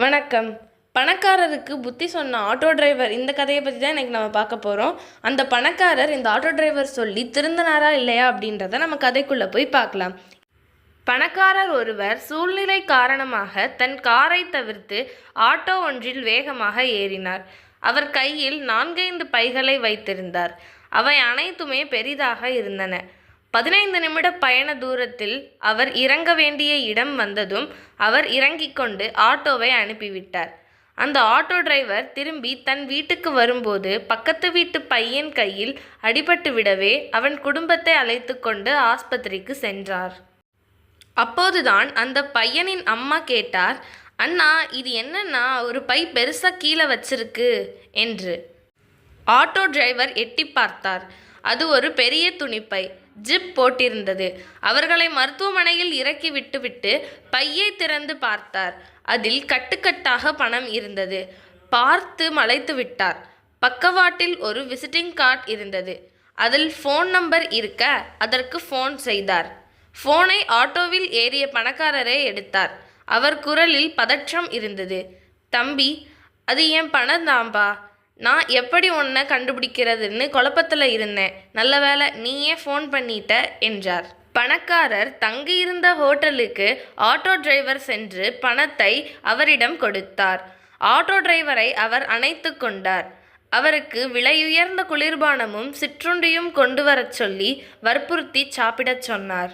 வணக்கம். பணக்காரருக்கு புத்தி சொன்ன ஆட்டோ டிரைவர் இந்த கதையை பற்றி தான் எனக்கு நம்ம பார்க்க போகிறோம் அந்த பணக்காரர் இந்த ஆட்டோ டிரைவர் சொல்லி திருந்தினாரா இல்லையா அப்படின்றத நம்ம கதைக்குள்ளே போய் பார்க்கலாம். பணக்காரர் ஒருவர் சூழ்நிலை காரணமாக தன் காரை தவிர்த்து ஆட்டோ ஒன்றில் வேகமாக ஏறினார். அவர் கையில் நான்கைந்து பைகளை வைத்திருந்தார். அவை அனைத்துமே பெரிதாக இருந்தன. பதினைந்து நிமிட பயண தூரத்தில் அவர் இறங்க வேண்டிய இடம் வந்ததும் அவர் இறங்கிக் கொண்டு ஆட்டோவை அனுப்பிவிட்டார். அந்த ஆட்டோ டிரைவர் திரும்பி தன் வீட்டுக்கு வரும்போது பக்கத்து வீட்டு பையன் கையில் அடிபட்டு விடவே அவன் குடும்பத்தை அழைத்து கொண்டு ஆஸ்பத்திரிக்கு சென்றார். அப்போதுதான் அந்த பையனின் அம்மா கேட்டார் அண்ணா இது என்னன்னா ஒரு பை பெருசாக கீழே வச்சிருக்கு என்று. ஆட்டோ டிரைவர் எட்டி பார்த்தார். அது ஒரு பெரிய துணிப்பை. ஜிப் போட்டிருந்தது. அவர்களை மருத்துவமனையில் இறக்கி விட்டுவிட்டு பையை திறந்து பார்த்தார். அதில் கட்டுக்கட்டாக பணம் இருந்தது. பார்த்து மலைத்து விட்டார். பக்கவாட்டில் ஒரு விசிட்டிங் கார்டு இருந்தது. அதில் ஃபோன் நம்பர் இருக்க அதற்கு ஃபோன் செய்தார். ஃபோனை ஆட்டோவில் ஏறிய பணக்காரரே எடுத்தார். அவர் குரலில் பதற்றம் இருந்தது. தம்பி அது என் பணம் தான்பா நான் எப்படி உன்னை கண்டுபிடிக்கிறதுன்னு குழப்பத்தில் இருந்தேன். நல்ல வேளை நீயே ஃபோன் பண்ணிட்ட என்றார். பணக்காரர் தங்கியிருந்த ஹோட்டலுக்கு ஆட்டோ டிரைவர் சென்று பணத்தை அவரிடம் கொடுத்தார். ஆட்டோ டிரைவரை அவர் அணைத்து கொண்டார். அவருக்கு விலையுயர்ந்த குளிர்பானமும் சிற்றுண்டியும் கொண்டு வரச் சொல்லி வற்புறுத்தி சாப்பிடச் சொன்னார்.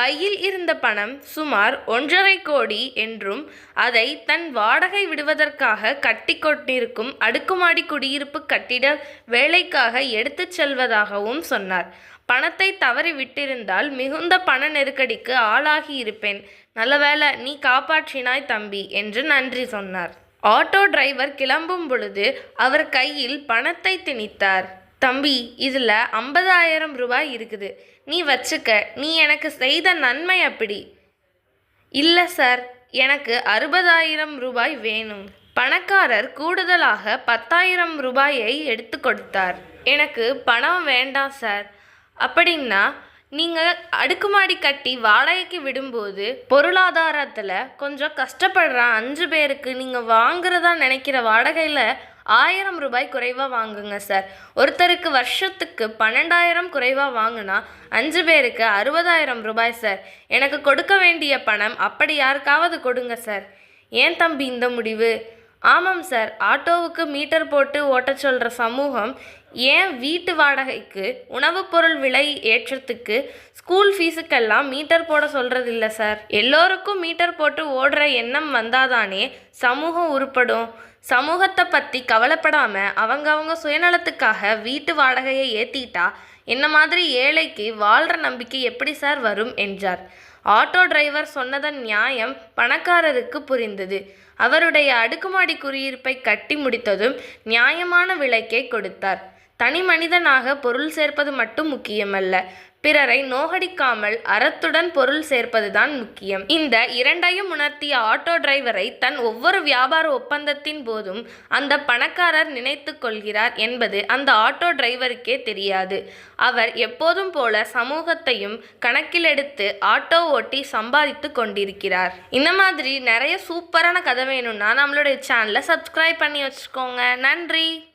பையில் இருந்த பணம் சுமார் ஒன்றரை கோடி என்றும் அதை தன் வாடகை விடுவதற்காக கட்டி கொண்டிருக்கும் அடுக்குமாடி குடியிருப்பு கட்டிட வேலைக்காக எடுத்துச் செல்வதாகவும் சொன்னார். பணத்தை தவறி விட்டிருந்தால் மிகுந்த பண நெருக்கடிக்கு ஆளாகி இருப்பேன். நல்லவேளை நீ காப்பாற்றினாய் தம்பி என்று நன்றி சொன்னார். ஆட்டோ டிரைவர் கிளம்பும் பொழுது அவர் கையில் பணத்தை திணித்தார். தம்பி இதில் ஐம்பதாயிரம் ரூபாய் இருக்குது. நீ வச்சுக்க நீ எனக்கு செய்த நன்மை அப்படி. இல்லை சார் எனக்கு அறுபதாயிரம் ரூபாய் வேணும். பணக்காரர் கூடுதலாக பத்தாயிரம் ரூபாயை எடுத்து கொடுத்தார். எனக்கு பணம் வேண்டாம் சார் அப்படின்னா நீங்கள் அடுக்குமாடி கட்டி வாடகைக்கு விடும்போது பொருளாதாரத்தில் கொஞ்சம் கஷ்டப்படுற அஞ்சு பேருக்கு நீங்கள் வாங்குறதா நினைக்கிற வாடகையில் ஆயிரம் ரூபாய் குறைவாக வாங்குங்க சார் ஒருத்தருக்கு வருஷத்துக்கு பன்னெண்டாயிரம் குறைவாக வாங்கினா அஞ்சு பேருக்கு அறுபதாயிரம் ரூபாய் சார் எனக்கு கொடுக்க வேண்டிய பணம் அப்படி யாருக்காவது கொடுங்க சார் ஏன் தம்பி இந்த முடிவு? ஆமாம் சார் ஆட்டோவுக்கு மீட்டர் போட்டு ஓட்டச் சொல்கிற சமூகம் ஏன் வீட்டு வாடகைக்கு உணவுப் பொருள் விலை ஏற்றத்துக்கு ஸ்கூல் ஃபீஸுக்கெல்லாம் மீட்டர் போட சொல்கிறதில்ல சார் எல்லோருக்கும் மீட்டர் போட்டு ஓடுற எண்ணம் வந்தாதானே சமூகம் உருப்படும். சமூகத்தை பற்றி கவலைப்படாமல் அவங்கவங்க சுயநலத்துக்காக வீட்டு வாடகையை ஏற்றிட்டா என்ன மாதிரி ஏழைக்கு வாழ்கிற நம்பிக்கை எப்படி சார் வரும் என்றார். ஆட்டோ டிரைவர் சொன்னதன் நியாயம் பணக்காரருக்கு புரிந்தது. அவருடைய அடுக்குமாடி குடியிருப்பை கட்டி முடித்ததும் நியாயமான விலைக்கே கொடுத்தார். தனி மனிதனாக பொருள் சேர்ப்பது மட்டும் முக்கியமல்ல. பிறரை நோகடிக்காமல் அறத்துடன் பொருள் சேர்ப்பதுதான் முக்கியம். இந்த இரண்டையும் உணர்த்திய ஆட்டோ டிரைவரை தன் ஒவ்வொரு வியாபார ஒப்பந்தத்தின் போதும் அந்த பணக்காரர் நினைத்து கொள்கிறார் என்பது அந்த ஆட்டோ டிரைவருக்கே தெரியாது. அவர் எப்போதும் போல சமூகத்தையும் கணக்கிலெடுத்து ஆட்டோ ஓட்டி சம்பாதித்து கொண்டிருக்கிறார். இந்த மாதிரி நிறைய சூப்பரான கதை வேணும்னா நம்மளுடைய சேனலை சப்ஸ்கிரைப் பண்ணி வச்சுக்கோங்க. நன்றி!